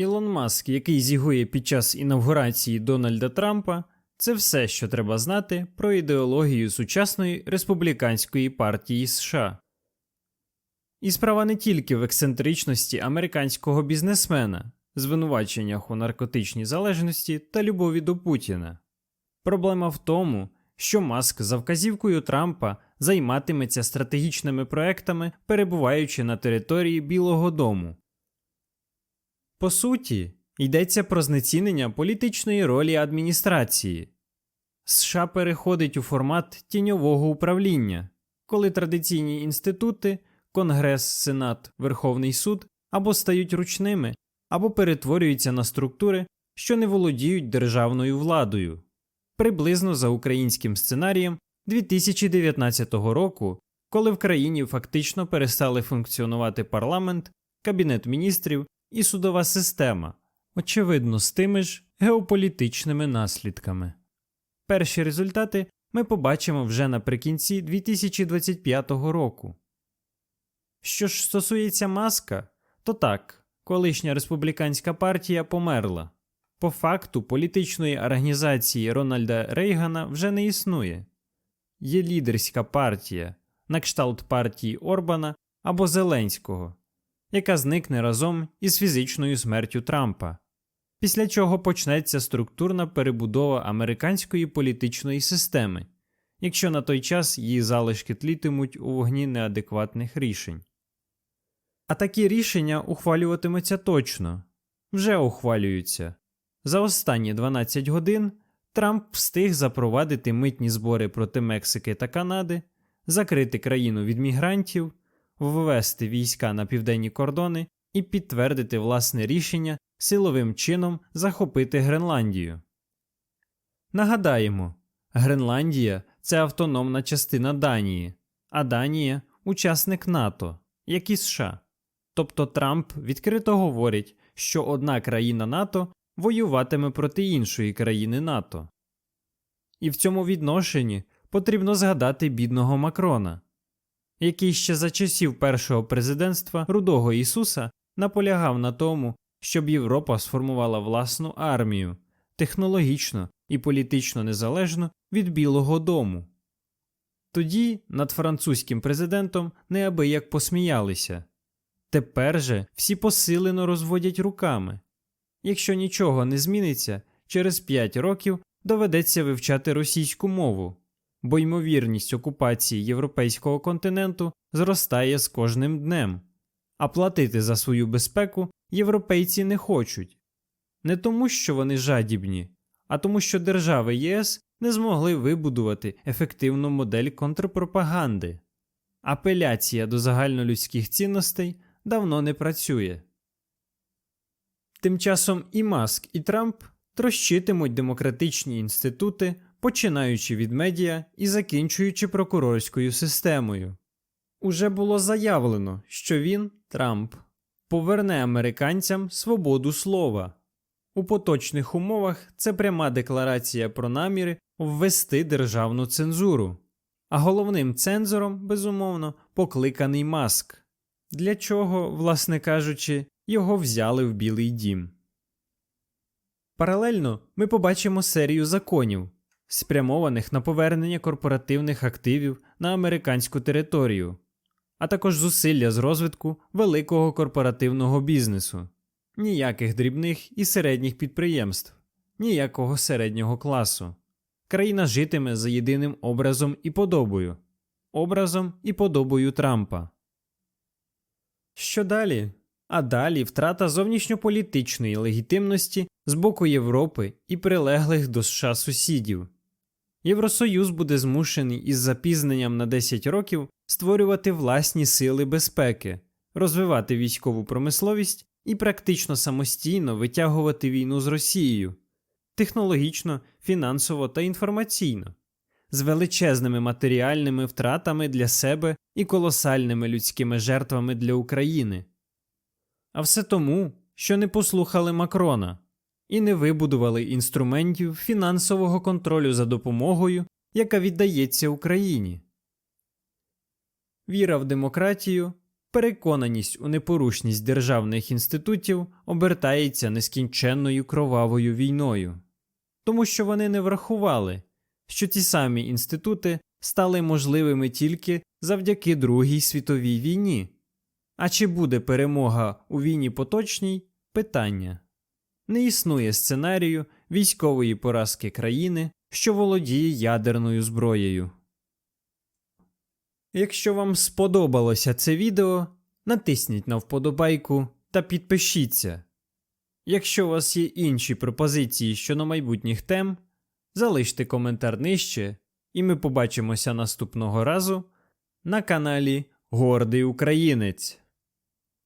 Ілон Маск, який зігує під час інавгурації Дональда Трампа, це все, що треба знати про ідеологію сучасної республіканської партії США. І справа не тільки в ексцентричності американського бізнесмена, звинуваченнях у наркотичній залежності та любові до Путіна. Проблема в тому, що Маск за вказівкою Трампа займатиметься стратегічними проектами, перебуваючи на території Білого Дому. По суті, йдеться про знецінення політичної ролі адміністрації. США переходить у формат тіньового управління, коли традиційні інститути, Конгрес, Сенат, Верховний суд або стають ручними, або перетворюються на структури, що не володіють державною владою. Приблизно за українським сценарієм 2019 року, коли в країні фактично перестали функціонувати парламент, кабінет міністрів і судова система, очевидно, з тими ж геополітичними наслідками. Перші результати ми побачимо вже наприкінці 2025 року. Що ж стосується маска, то так, колишня республіканська партія померла. По факту політичної організації Рональда Рейгана вже не існує. Є лідерська партія, на кшталт партії Орбана або Зеленського, яка зникне разом із фізичною смертю Трампа, після чого почнеться структурна перебудова американської політичної системи, якщо на той час її залишки тлітимуть у вогні неадекватних рішень. А такі рішення ухвалюватимуться точно, вже ухвалюються. За останні 12 годин Трамп встиг запровадити митні збори проти Мексики та Канади, закрити країну від мігрантів, ввести війська на південні кордони і підтвердити власне рішення силовим чином захопити Гренландію. Нагадаємо, Гренландія це автономна частина Данії, а Данія учасник НАТО, як і США. Тобто Трамп відкрито говорить, що одна країна НАТО воюватиме проти іншої країни НАТО. І в цьому відношенні потрібно згадати бідного Макрона, який ще за часів першого президентства Рудого Ісуса наполягав на тому, щоб Європа сформувала власну армію, технологічно і політично незалежну від Білого Дому. Тоді над французьким президентом неабияк посміялися. Тепер же всі посилено розводять руками. Якщо нічого не зміниться, через 5 років доведеться вивчати російську мову, бо ймовірність окупації європейського континенту зростає з кожним днем, а платити за свою безпеку європейці не хочуть. Не тому, що вони жадібні, а тому, що держави ЄС не змогли вибудувати ефективну модель контрпропаганди. Апеляція до загальнолюдських цінностей давно не працює. Тим часом і Маск, і Трамп трощитимуть демократичні інститути, починаючи від медіа і закінчуючи прокурорською системою. Уже було заявлено, що він, Трамп, поверне американцям свободу слова. У поточних умовах це пряма декларація про наміри ввести державну цензуру, а головним цензором, безумовно, покликаний Маск, для чого, власне кажучи, його взяли в Білий дім. Паралельно ми побачимо серію законів, спрямованих на повернення корпоративних активів на американську територію, а також зусилля з розвитку великого корпоративного бізнесу, ніяких дрібних і середніх підприємств, ніякого середнього класу. Країна житиме за єдиним образом і подобою, образом і подобою Трампа. Що далі? А далі втрата зовнішньополітичної легітимності з боку Європи і прилеглих до США сусідів. Євросоюз буде змушений із запізненням на 10 років створювати власні сили безпеки, розвивати військову промисловість і практично самостійно витягувати війну з Росією технологічно, фінансово та інформаційно, з величезними матеріальними втратами для себе і колосальними людськими жертвами для України. А все тому, що не послухали Макрона і не вибудували інструментів фінансового контролю за допомогою, яка віддається Україні. Віра в демократію переконаність у непорушність державних інститутів обертається нескінченною кровавою війною, тому що вони не врахували, що ці самі інститути стали можливими тільки завдяки Другій світовій війні. А чи буде перемога у війні поточній питання. Не існує сценарію військової поразки країни, що володіє ядерною зброєю. Якщо вам сподобалося це відео, натисніть на вподобайку та підпишіться. Якщо у вас є інші пропозиції щодо майбутніх тем, залиште коментар нижче, і ми побачимося наступного разу на каналі Гордий Українець.